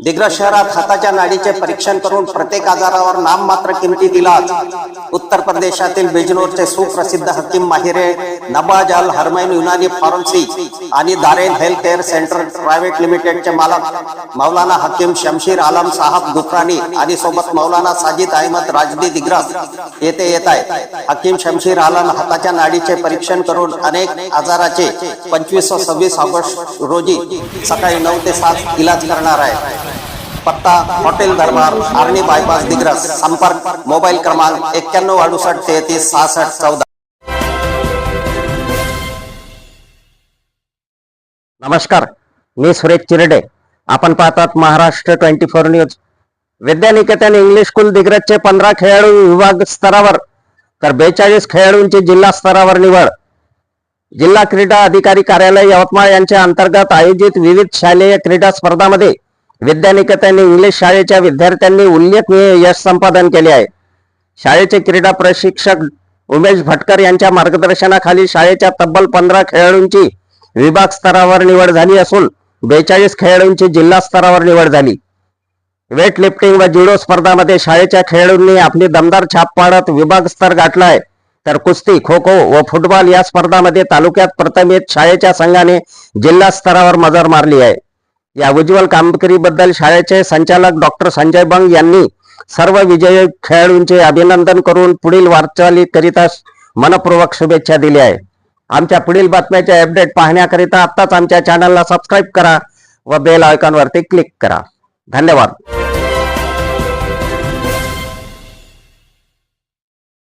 दिग्रस शहरात हाताच्या नाडीचे परीक्षण करून प्रत्येक आजारावर नाममात्र किमती दिला उत्तर प्रदेशातील बिजनोरचे सुप्रसिद्ध हकीम माहिरे नबाज अल हरमैन युनानी फार्मसी आणि Daren health care centre private लिमिटेडचे मालक मौलाना हकीम शमशीर आलम साहब दुखरानी आणि सोबत मौलाना साजिद अहमद राजदी दिग्रस येथे येत आहे हकीम शमशीर आलम हाताच्या नाडीचे परीक्षण करून अनेक आजाराचे पंचवीस व सव्वीस ऑगस्ट रोजी सकाळी नऊ ते सात इलाज करणार आहे पत्ता हॉटेल दरबार आर्णी बायपास दिग्रस संपर्क मोबाईल क्रमांक एक्क्याण्णव अडुसष्ट तेहतीस सहासष्ट चौदा. नमस्कार मी सुरेश चिरडे. आपण पाहतात Maharashtra twenty four news. Vidyaniketan English school दिग्रजचे पंधरा खेळाडू विभाग स्तरावर तर बेचाळीस खेळाडूंची जिल्हा स्तरावर निवड. जिल्हा क्रीडा अधिकारी कार्यालय यवतमाळ यांच्या अंतर्गत आयोजित विविध शालेय क्रीडा स्पर्धामध्ये विद्यानिकेतन इंग्लिश शाळेच्या विद्यार्थ्यांनी उल्लेखनीय यश संपादन केले आहे. शाळेचे क्रीडा प्रशिक्षक उमेश भटकर यांच्या मार्गदर्शनाखाली शाळेच्या तब्बल पंधरा खेळाडूंची विभाग स्तरावर निवड झाली असून बेचाळीस खेळाडूंची जिल्हा स्तरावर निवड झाली. वेट लिफ्टिंग व जुडो स्पर्धामध्ये शाळेच्या खेळाडूंनी आपली दमदार छाप पाडत विभाग स्तर गाठलाय तर कुस्ती खो खो व फुटबॉल या स्पर्धामध्ये तालुक्यात प्रथम शाळेच्या संघाने जिल्हा स्तरावर मजर मारली आहे. या उज्ज्वल कामगिरीबद्दल शाळेचे संचालक डॉक्टर संजय बंग यांनी सर्व विजयी खेळाडूंचे अभिनंदन करून पुढील वाटचालीकरिता मनपूर्वक शुभेच्छा दिल्या आहे. आमच्या पुढील बातम्याचे अपडेट पाहण्याकरिता आत्ताच आमच्या चॅनलला सबस्क्राईब करा व बेल आयकॉनवरती क्लिक करा. धन्यवाद.